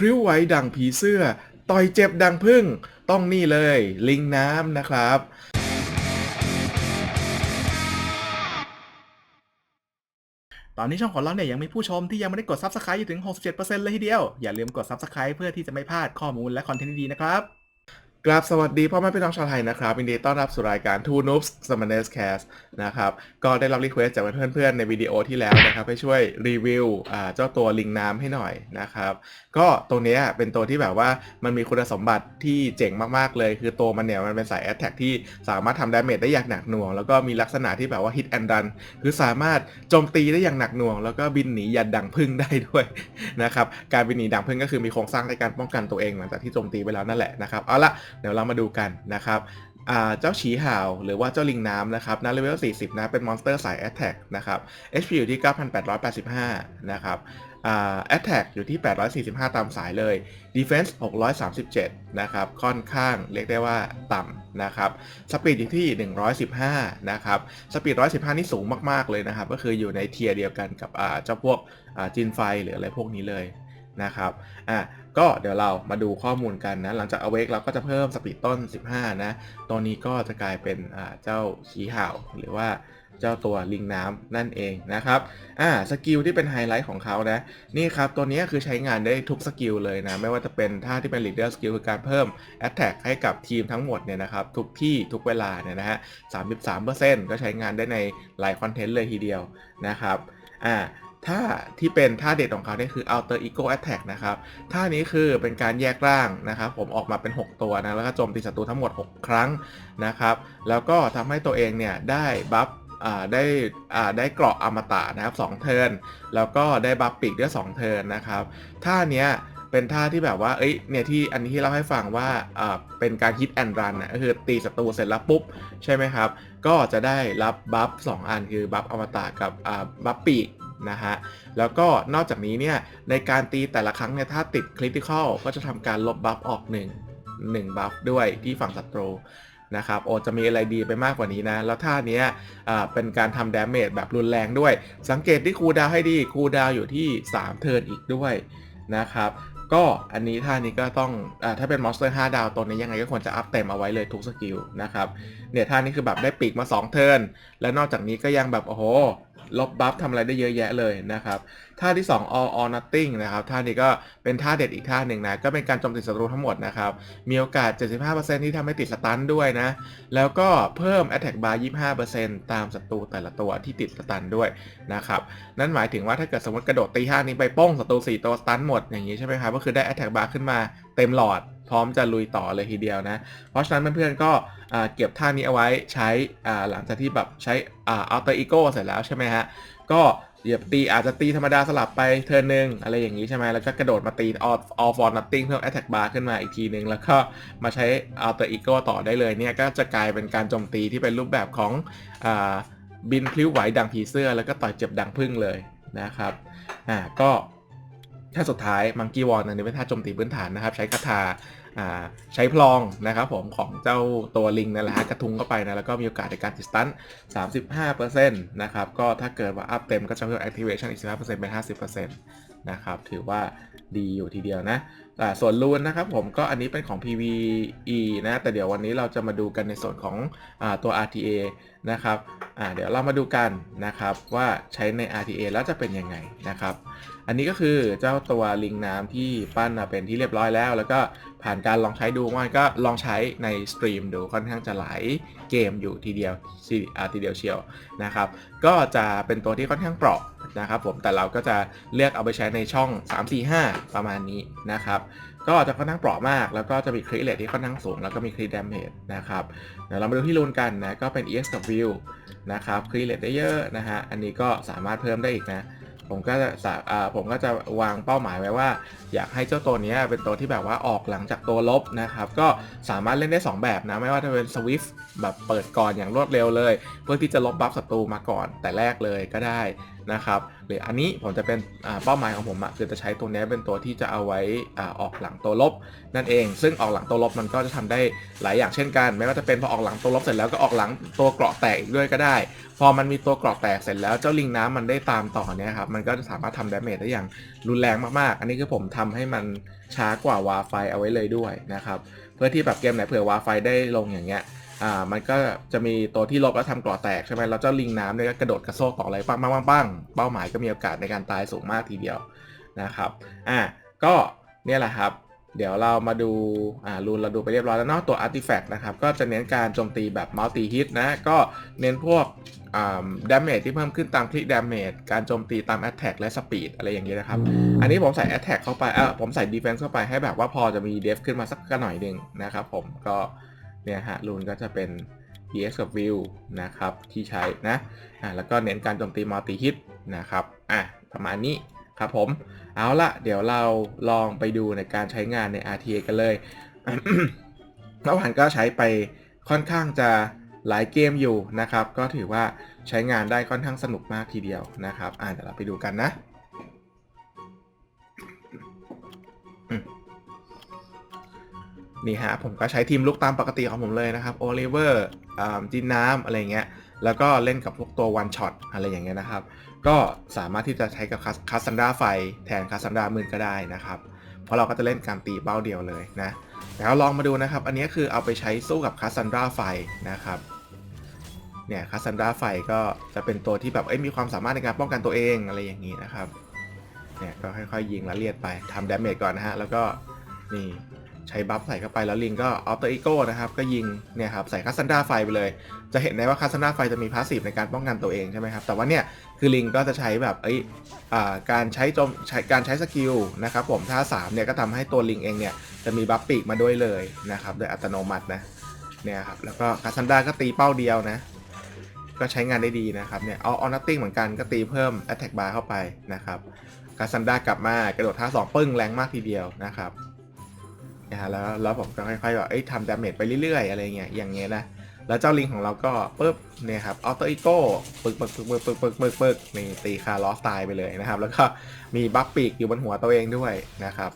พริ้วไหวดังผีเสื้อ ต่อยเจ็บดังพึ่ง ต้องนี่เลย ลิงน้ำนะครับตอนนี้ช่องของเราเนี่ยยังมีผู้ชมที่ยังไม่ได้กด Subscribe อยู่ถึง 67%เลยทีเดียว อย่าลืมกด Subscribe เพื่อที่จะไม่พลาดข้อมูลและคอนเทนต์ดีๆนะครับ กราบสวัสดีพ่อแม่พี่น้องชาวไทยนะครับยินดีต้อนรับสู่รายการ Two Noobs s u m m o n e r s Cast นะครับก็ได้รับรีเควสจากเพื่อนๆ ในวิดีโอที่แล้วนะครับให้ช่วยรีวิวเจ้าตัวลิงน้ำให้หน่อยนะครับก็ตัวนี้เป็นตัวที่แบบว่ามันมีคุณสมบัติที่เจ๋งมากๆเลย คือตัวมันเนี่ยมันเป็นสายแอตแทกที่สามารถทำดาเมจได้อย่างหนักหน่วง แล้วก็มีลักษณะที่แบบว่าฮิตแอนดันคือสามารถโจมตีได้อย่างหนักหน่วง แล้วก็บินหนียันดังพึ่งได้ด้วยนะครับการบินหนีดังพึ่งก็คือมีโครงสร้างในการป้องกันตัวเองหลังจากที่โจมตีไปแล้วนั่นแหละนะครับเอาละเดี๋ยวเรามาดูกันนะครับเจ้าฉีห่าวหรือว่าเจ้าลิงน้ำนะครับณเลเวล 40 นะ เป็นมอนสเตอร์สาย Attack นะครับ HP อยู่ที่ 9,885 นะครับแอ่า Attack อยู่ที่ 845 ตามสายเลย Defense 637 นะครับ ค่อนข้างเรียกได้ว่าต่ำนะครับสปีดอยู่ที่ 115 นะครับสปีด 115 นี่สูงมาก ๆ เลยนะครับ ก็คืออยู่ในเทียร์เดียวกันกับเจ้าพวกจินไฟหรืออะไรพวกนี้เลย นะครับอะก็เดี๋ยวเรามาดูข้อมูลกันนะหลังจากเอาเวกเราก็จะเพิ่มสปีดต้น 15 นะตอนนี้ก็จะกลายเป็นอ่าเจ้าขีห่าวหรือว่าเจ้าตัวลิงน้ำนั่นเองนะครับอ่าสกิลที่เป็นไฮไลท์ของเขานะนี่ครับตัวนี้คือใช้งานได้ทุกสกิลเลยนะ ไม่ว่าจะเป็นท่าที่เป็น leader skill คือการเพิ่ม attack ให้กับทีมทั้งหมดเนี่ยนะครับทุกที่ทุกเวลาเนี่ยนะฮะ33%ก็ใช้งานได้ในหลายคอนเทนต์เลยทีเดียวนะครับอ่า ถ้าที่เป็นท่าเด็ดของเขาเนี่ยคือ outer ego attack นะครับ ท่านี้คือเป็นการแยกร่างนะครับผมออกมาเป็น 6 ตัวนะ แล้วก็โจมตีศัตรูทั้งหมด 6 ครั้งนะครับ แล้วก็ทำให้ตัวเองเนี่ยได้บัฟได้ได้เกราะอมตะนะครับ2เทิร์นแล้วก็ได้บัฟปีกด้วย2เทิร์นนะครับท่าเนี้ยเป็นท่าที่แบบว่าเอ้ยเนี่ยที่อันนี้ที่เราให้ฟังว่าเป็นการฮิตแอนด์รันนะก็คือตีศัตรูเสร็จแล้วปุ๊บ ใช่ไหมครับ ก็จะได้รับบัฟ2อันคือบัฟอมตะกับบัฟปีก นะฮะ แล้วก็นอกจากนี้เนี่ยในการตีแต่ละครั้งเนี่ยถ้าติดคริติคอลก็จะทำการลบบัฟออก1 1บัฟด้วยที่ฝั่งศัตรูนะครับโอจะมีอะไรดีไปมากกว่านี้นะ แล้วท่านี้เป็นการทำดาเมจแบบรุนแรงด้วย สังเกตที่คูดาวให้ดีคูดาวอยู่ที่ 3 เทิร์นอีกด้วยนะครับก็อันนี้ท่านี้ก็ต้องอถ้าเป็นมอนสเตอร์5ดาวตัวนี้ยังไงก็ควรจะอัพเต็มเอาไว้เลยทุกสกิลนะครับเนี่ยท่านี้คือแบบได้ปีกมา 2 เทิร์นและนอกจากนี้ก็ยังแบบโอ้โห ลบบัฟทำอะไรได้เยอะแยะเลยนะครับท่าที่ 2 all or nothing นะครับท่านี้ก็เป็นท่าเด็ดอีกท่าหนึ่งนะ ก็เป็นการโจมตีศัตรูทั้งหมดนะครับ มีโอกาส 75%ที่ทำให้ติดสตันด้วยนะ แล้วก็เพิ่ม attack bar 25%ตามศัตรูแต่ละตัวที่ติดสตันด้วยนะครับนั่นหมายถึงว่าถ้าเกิดสมมติกระโดดตีท่านี้ไปป้องศัตรู4ตัวสตันหมดอย่างนี้ใช่ไหมครับก็คือได้ attack bar ขึ้นมาเต็มหลอดพร้อมจะลุยต่อเลยทีเดียวนะ เพราะฉะนั้นเพื่อนๆก็อ่า เก็บท่านี้เอาไว้ใช้หลังจากที่แบบใช้อ่า alter ego เสร็จแล้วใช่ไหมฮะ ก็อย่าตีอาจจะตีธรรมดาสลับไปเทิร์นหนึ่งอะไรอย่างนี้ใช่ไหมแล้วก็กระโดดมาตี all all for nothing เพิ่ม attack bar ขึ้นมาอีกทีหนึ่งแล้วก็มาใช้ alter ego ต่อได้เลยเนี่ยก็จะกลายเป็นการโจมตีที่เป็นรูปแบบของอบินพลิ้วไหวดังผีเสื้อ แล้วก็ต่อยเจ็บดังพึ่งเลยนะครับอ่าก็ ท่าสุดท้ายมังกี้วอลอันนี่เป็นท่าโจมตีพื้นฐานนะครับ ใช้คาถาอ่าใช้พลองนะครับผมของเจ้าตัวลิงนั่นแหละฮะกระทุงเข้าไปนะแล้วก็มีโอกาสในการติดสตัน35%นะครับ ก็ถ้าเกิดว่าอัพเต็มก็จะเพิ่ม activation อีก15%เป็น 50% นะครับ ถือว่าดีอยู่ทีเดียวนะอ่ส่วนรูนนะครับผมก็อันนี้เป็นของ PVE นะแต่เดี๋ยววันนี้เราจะมาดูกันในส่วนของอตัว RTA นะครับเดี๋ยวเรามาดูกันนะครับว่าใช้ใน RTA แล้วจะเป็นยังไงนะครับ อันนี้ก็คือเจ้าตัวลิงน้ำที่ปั้นมาเป็นที่เรียบร้อยแล้ว แล้วก็ผ่านการลองใช้ดูมันก็ลองใช้ในสตรีมดูค่อนข้างจะหลายเกมอยู่ทีเดียวทีทีเดียวเชียวนะครับ ก็จะเป็นตัวที่ค่อนข้างเปราะ นะครับผมแต่เราก็จะเลือกเอาไปใช้ในช่อง 3 4 5 ประมาณนี้นะครับก็จะค่อนข้างเปราะมาก แล้วก็จะมีคริเลตที่ค่อนข้างสูง แล้วก็มีคริดดมเ a จนะครับเดี๋ยวเรามาดูที่รูนกันนะก็เป็น EX กับ View นะครับคริเลตได้เยอะนะฮะอันนี้ก็สามารถเพิ่มได้อีกนะผมก็จะผมก็จะวางเป้าหมายไว้ว่า อยากให้เจ้าตัวนี้เป็นตัวที่แบบว่าออกหลังจากตัวลบนะครับ ก็สามารถเล่นได้ 2 แบบนะ ไม่ว่าจะเป็น Swift แบบเปิดก่อนอย่างรวดเร็วเลย เพื่อที่จะลบบัฟศัตรูมาก่อนแต่แรกเลยก็ได้ นะครับหรืออันนี้ผมจะเป็นเป้าหมายของผมอะคือจะใช้ตัวนี้เป็นตัวที่จะเอาไว้อออกหลังตัวลบ นั่นเอง ซึ่งออกหลังตัวลบมันก็จะทำได้หลายอย่างเช่นกันไม่ว่าจะเป็นพอออกหลังตัวลบเสร็จแล้วก็ออกหลังตัวเกราะแตกอีกด้วยก็ได้ พอมันมีตัวเกราะแตกเสร็จแล้วเจ้าลิงน้ำมันได้ตามต่อเนี่ยครับมันก็จะสามารถทำดาเมจได้อย่างรุนแรงมากๆ อันนี้คือผมทำให้มันช้ากว่าวาไฟเอาไว้เลยด้วยนะครับเพื่อที่แบบเกมไหนเผื่อวาไฟได้ลงอย่างเงี้ย อ่ามันก็จะมีตัวที่ลบแล้วทำกรอแตกใช่ไหมแล้วเจ้าลิงน้ำเนี่ยก็กระโดดกระโซกต่ออะไรปังปังปังปังเป้าหมายก็มีโอกาสในการตายสูงมากทีเดียวนะครับอ่าก็เนี่ยแหละครับเดี๋ยวเรามาดูอ่ารูนเราดูไปเรียบร้อยแล้วเนาะตัวอาร์ติแฟกต์นะครับก็จะเน้นการโจมตีแบบมัลติฮิตนะก็เน้นพวกอ่าดาเมจที่เพิ่มขึ้นตามคลิกดาเมจการโจมตีตามแอตแทกและสปีดอะไรอย่างเงี้ยนะครับ อันนี้ผมใส่ Attack เข้าไปเออผมใส่ Defense เข้าไปให้แบบว่าพอจะมี Def ขึ้นมาสักหน่อยหนึ่งนะครับผมก็ เนี่ยฮะรูนก็จะเป็น EX กับ View นะครับที่ใช้นะอ่าแล้วก็เน้นการโจมตี Multi Hit นะครับอะประมาณนี้ครับผมเอาละเดี๋ยวเราลองไปดูในการใช้งานใน RTA กันเลยเมื่อวานก็ใช้ไปค่อนข้างจะหลายเกมอยู่นะครับ ก็ถือว่าใช้งานได้ค่อนข้างสนุกมากทีเดียวนะครับอ่าเดี๋ยวเราไปดูกันนะ นี่ฮะผมก็ใช้ทีมลุกตามปกติของผมเลยนะครับโอลิเวอร์จินน้ำอะไรเงี้ยแล้วก็เล่นกับพวกตัววันช็อตอะไรอย่างเงี้ยนะครับ ก็สามารถที่จะใช้กับคัสซันดาไฟแทนคัสซันดามืนก็ได้นะครับ เพราะเราก็จะเล่นการตีเป้าเดียวเลยนะแล้วลองมาดูนะครับ อันนี้คือเอาไปใช้สู้กับคัสซันดาไฟนะครับเนี่ยคัสซันดาไฟก็จะเป็นตัวที่แบบเอ้ยมีความสามารถในการป้องกันตัวเองอะไรอย่างนี้นะครับเนี่ยก็ค่อยๆยิงละเลียดไปทำดาเมจก่อนนะฮะแล้วก็นี่ ใช้บัฟใส่เข้าไปแล้วลิงก็ออโตอีโก้นะครับก็ยิงเนี่ยครับใส่คัสซันดาไฟไปเลย จะเห็นได้ว่าคัสซันดาไฟจะมีพาสซีฟในการป้องกันตัวเองใช่ไหมครับแต่ว่าเนี่ยคือลิงก็จะใช้แบบเอ้ยอ่าการใช้โจมใช้การใช้สกิลนะครับผมท่า3เนี่ยก็ทำให้ตัวลิงเองเนี่ยจะมีบัฟปีกมาด้วยเลยนะครับโดยอัตโนมัตินะเนี่ยครับแล้วก็คัสซันดาก็ตีเป้าเดียวนะก็ใช้งานได้ดีนะครับเนี่ยเอาออนัตติ้งเหมือนกันก็ตีเพิ่ม Attack Bar เข้าไปนะครับคัสซันดากลับมากระโดดท่าสองปึ้งแรงมากทีเดียวนะครับ นะฮะแล้วแล้วผมก็ค่อยๆแบบเอ้ยทำดาเมจไปเรื่อยๆ อะไรเงี้ยอย่างเงี้ยนะแล้วเจ้าลิงของเราก็ปุ๊บเนี่ยครับออโตอีโก้ปึกปึกปึกปึกปึกปึกปึกปึกนี่ตีคาร์ลอสตายไปเลยนะครับ แล้วก็มีบัฟปีกอยู่บนหัวตัวเองด้วยนะครับ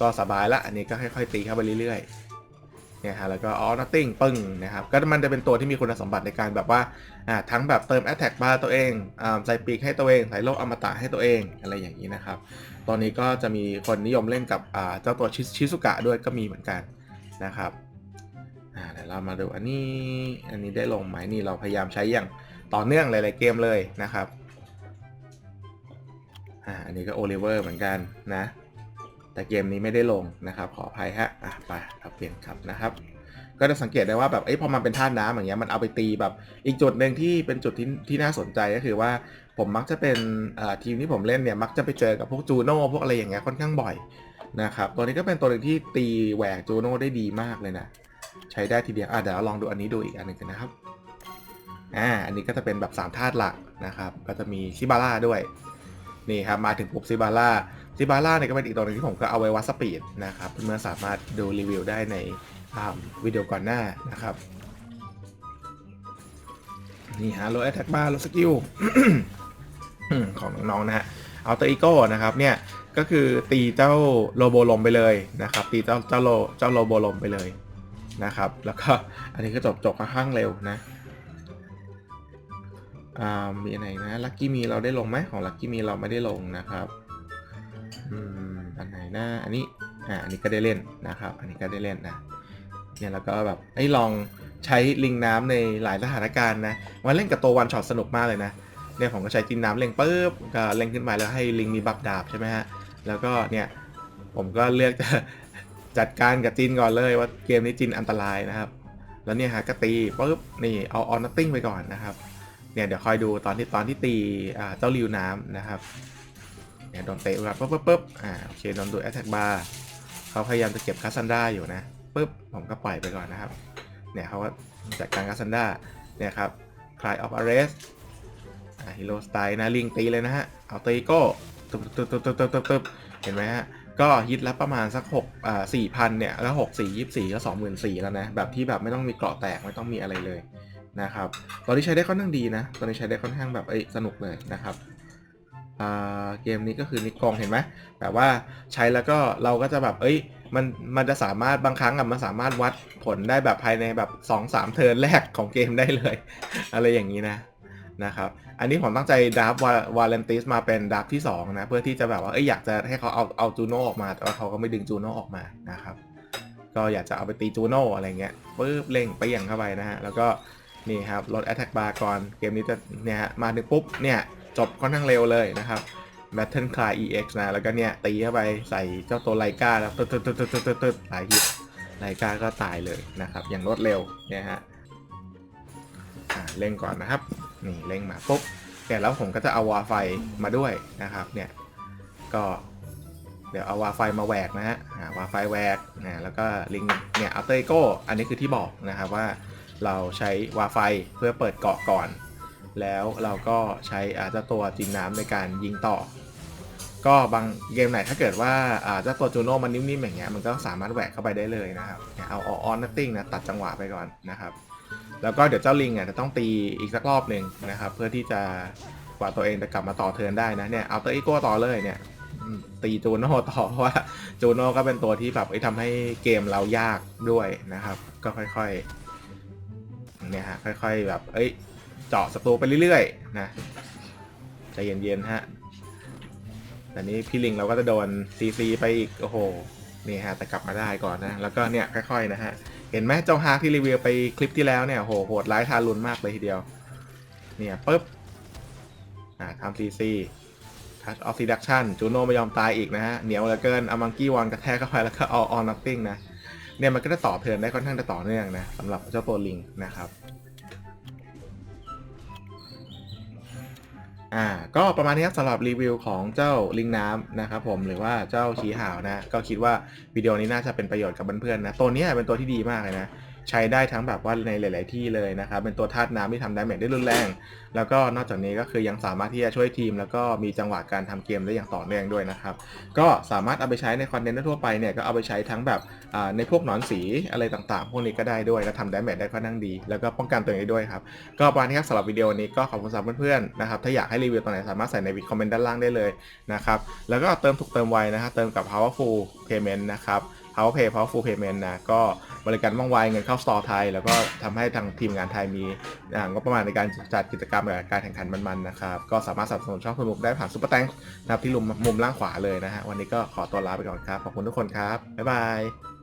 ก็สบายละอันนี้ก็ค่อยๆตีเข้าไปเรื่อยๆ เนี่ยฮะแล้วก็ออนัตติ้งปึ้งนะครับ ก็มันจะเป็นตัวที่มีคุณสมบัติในการแบบว่าอ่าทั้งแบบเติมแอตแทกบาร์ตัวเองอ่าใส่ปีกให้ตัวเองใส่โลกอมตะให้ตัวเองอะไรอย่างนี้นะครับ ตอนนี้ก็จะมีคนนิยมเล่นกับอ่าเจ้าตัวชิชิสุกะด้วยก็มีเหมือนกันนะครับอ่าเดี๋ยวเรามาดูอันนี้อันนี้ได้ลงไหมนี่เราพยายามใช้อย่างต่อเนื่องหลาย ๆ เกมเลยนะครับอ่าอันนี้ก็โอลิเวอร์เหมือนกันนะ แต่เกมนี้ไม่ได้ลงนะครับ ขออภัยฮะอะไปเราเปลี่ยนครับนะครับ ก็จะสังเกตได้ว่าแบบเอ้พอมันเป็นท่าน้ำอย่างเงี้ยมันเอาไปตีแบบ อีกจุดหนึ่งที่เป็นจุดที่ที่น่าสนใจก็คือว่าผมมักจะเป็นทีมที่ผมเล่นเนี่ยมักจะไปเจอกับพวกจูโน่พวกอะไรอย่างเงี้ยค่อนข้างบ่อยนะครับตัวนี้ก็เป็นตัวหนึ่งที่ตีแหวกจูโน่ได้ดีมากเลยนะใช้ได้ทีเดียวอะเดี๋ยวเราลองดูอันนี้ดูอีกอันหนึ่งกันนะครับอ่าอันนี้ก็จะเป็นแบบสามธาตุหลักนะครับ ก็จะมีซิบาร่าด้วยนี่ครับมาถึงปุ๊บซิบาร่า ซิบาร่าเนี่ยก็เป็นอีกตัวหนึงที่ผมก็เอาไว้วัดสปีดนะครับเพื่อนๆสามารถดูรีวิวได้ในวิดีโอก่อนหน้านะครับ นี่ฮะโลแอทแทกบาร์โลสกิลของน้องๆนะฮะเอาตัวอีโก้นะครับเนี่ยก็คือตีเจ้าโลโบลมไปเลยนะครับ ตีเจ้าเจ้าโลเจ้าโลโบลมไปเลยนะครับ แล้วก็อันนี้ก็จบจบค่อนข้างเร็วนะอ่ามีอันไหนะลัคกี้มีเราได้ลงไหมของลัคกี้มีเราไม่ได้ลงนะครับ นะ อันนี้อ่าอันนี้ก็ได้เล่นนะครับ อันนี้ก็ได้เล่นนะเนี่ยแล้วก็แบบไอ้ลองใช้ลิงน้ำในหลายสถานการณ์นะมาเล่นกับตัววันช็อตสนุกมากเลยนะเนี่ยผมก็ใช้จินน้ำเล็งปุ๊บก็เล็งขึ้นมาแล้วให้ลิงมีบัฟดาบใช่ไหมฮะแล้วก็เนี่ยผมก็เลือกจะจัดการกับจินก่อนเลยว่าเกมนี้จินอันตรายนะครับ แล้วเนี่ยฮะก็ตีปุ๊บนี่เอาออนัตติ้งไปก่อนนะครับเนี่ยเดี๋ยวคอยดูตอนที่ตอนที่ตีเจ้าริวน้ำนะครับ เนี่ยโดนเตะแบบปุ๊บปุ๊บปุ๊บอ่าโอเคโดนดูแอตแทกบาร์เขาพยายามจะเก็บคาซันด้าอยู่นะปุ๊บผมก็ปล่อยไปก่อนนะครับ เนี่ยเขาก็จัดการคาซันด้าเนี่ยครับคลายออฟอาร์เรสฮีโร่สไตล์นะลิงตีเลยนะฮะเอาตีโก้ตึ๊บตึ๊บตึ๊บตึ๊บตึ๊บตึ๊บตึ๊บเห็นไหมฮะก็ฮิตแล้วประมาณสัก6อ่าสี่พันเนี่ยแล้ว6 4 24ก็24,000แล้วนะแบบที่แบบไม่ต้องมีเกราะแตกไม่ต้องมีอะไรเลยนะครับตอนนี้ใช้ได้ค่อนข้างดีนะ ตอนนี้ใช้ได้ค่อนข้างแบบเอ้ยสนุกเลยนะครับ เกมนี้ก็คือนิกองเห็นไหมแต่ว่าใช้แล้วก็เราก็จะแบบเอ้ยมันมันจะสามารถบางครั้งอะมันสามารถวัดผลได้แบบภายในแบบ2 3เทิร์นแรกของเกมได้เลย อะไรอย่างนี้นะนะครับ อันนี้ผมตั้งใจดับวาเลนติสมาเป็นดับที่2นะเพื่อที่จะแบบว่าเอ้ยอยากจะให้เขาเอาเอาจูโน่ออกมา แต่ว่าเขาก็ไม่ดึงจูโน่ออกมานะครับ ก็อยากจะเอาไปตีจูโน่อะไรเงี้ยปึ๊บเล่งไปอย่างเข้าไปนะฮะแล้วก็นี่ครับลด attack bar ก่อนเกมนี้จะเนี่ยฮะมาถึงปุ๊บเนี่ย จบค่อนข้างเร็วเลยนะครับ Battle Cry EX นะ แล้วก็เนี่ย ตีเข้าไปใส่เจ้าตัวไลกาแล้วตึ๊ดตึ๊ดตึ๊ดตึ๊ดตึ๊ดตึ๊ดตึ๊ดหลายฮิตไลกาก็ตายเลยนะครับ อย่างรวดเร็วเนี่ยฮะเล่งก่อนนะครับ นี่เล่งมาปุ๊บเนี่ยแล้วผมก็จะเอาวาไฟมาด้วยนะครับเนี่ยก็เดี๋ยวเอาวาไฟมาแหวกนะฮะอ่าวาไฟแหวกนะแล้วก็ลิงเนี่ยอัลเตอร์โกอันนี้คือที่บอกนะครับว่าเราใช้วาไฟเพื่อเปิดเกาะก่อน แล้วเราก็ใช้อาเจ้าตัวจิงน้ำในการยิงต่อ ก็บางเกมไหนถ้าเกิดว่าอาเจ้าตัวจูโน่มันนิ่มๆอย่างเงี้ยมันก็สามารถแหวกเข้าไปได้เลยนะครับเนี่ยเอาอออนนัตติ้งนะตัดจังหวะไปก่อนนะครับ แล้วก็เดี๋ยวเจ้าลิงอะจะต้องตีอีกสักรอบหนึ่งนะครับ เพื่อที่จะกว่าตัวเองจะกลับมาต่อเทินได้นะเนี่ยเอาเตัวอีโก้ต่อเลยเนี่ยตีจูโน่ต่อเพราะว่าจูโน่ก็เป็นตัวที่แบบไอ้ทำให้เกมเรายากด้วยนะครับ ก็ค่อยๆเนี่ยฮะค่อย ๆ แบบ เอ้ย เจาะศัตรูไปเรื่อยๆนะใจเย็นๆฮะแต่นี้พี่ลิงเราก็จะโดนซีซีไปอีกโอ้โหนี่ฮะแต่กลับมาได้ก่อนนะ แล้วก็เนี่ยค่อยๆนะฮะ เห็นไหมเจ้าฮาร์ที่รีวิวไปคลิปที่แล้วเนี่ยโหโหดร้ายทารุณมากเลยทีเดียว เนี่ยปุ๊บอ่าทำซีซีทัชออฟซีดักชันจูโน่ไม่ยอมตายอีกนะฮะ เหนียวเหลือเกินอามังกี้วอนกระแทกเข้าไปแล้วก็เอาออนนัตติ้งนะ เนี่ยมันก็จะต่อเทินได้ค่อนข้างจะต่อเนื่องนะสำหรับเจ้าตัวลิงนะครับ อ่าก็ประมาณนี้ครับสำหรับรีวิวของเจ้าลิงน้ำนะครับผมหรือว่าเจ้าชีหาวนะ ก็คิดว่าวิดีโอนี้น่าจะเป็นประโยชน์กับเพื่อนๆนะตัวนี้เป็นตัวที่ดีมากเลยนะ ใช้ได้ทั้งแบบว่าในหลาย ๆ ที่เลยนะครับ เป็นตัวธาตุน้ำที่ทำดาเมจได้รุนแรง แล้วก็นอกจากนี้ก็คือยังสามารถที่จะช่วยทีม แล้วก็มีจังหวะการทำเกมได้อย่างต่อเนื่องด้วยนะครับ ก็สามารถเอาไปใช้ในคอนเทนต์ทั่วไปเนี่ยก็เอาไปใช้ทั้งแบบในพวกหนอนสีอะไรต่าง ๆ พวกนี้ก็ได้ด้วยแล้วทำดาเมจได้ค่อนข้างดี แล้วก็ป้องกันตัวเองได้ด้วยครับ ก็ประมาณนี้ครับสำหรับวิดีโอนี้ก็ขอบคุณสำหรับเพื่อน ๆ นะครับ ถ้าอยากให้รีวิวตัวไหนสามารถใส่ในคอมเมนต์ด้านล่างได้เลยนะครับ แล้วก็เติมถูกเติมไวนะครับเติมกับ powerful payment นะครับ powerpay powerful payment นะก็บริการว่องไวเงินเข้าสตอร์ไทย แล้วก็ทำให้ทางทีมงานไทยมีงบประมาณในการจัดกิจกรรมกับการแข่งขันมันๆนะครับก็สามารถสนับสนุนช่องคุณมุกได้ผ่านซุปเปอร์แตงนะครับที่มุมมุมล่างขวาเลยนะฮะวันนี้ก็ขอตัวลาไปก่อนครับขอบคุณทุกคนครับบ๊ายบาย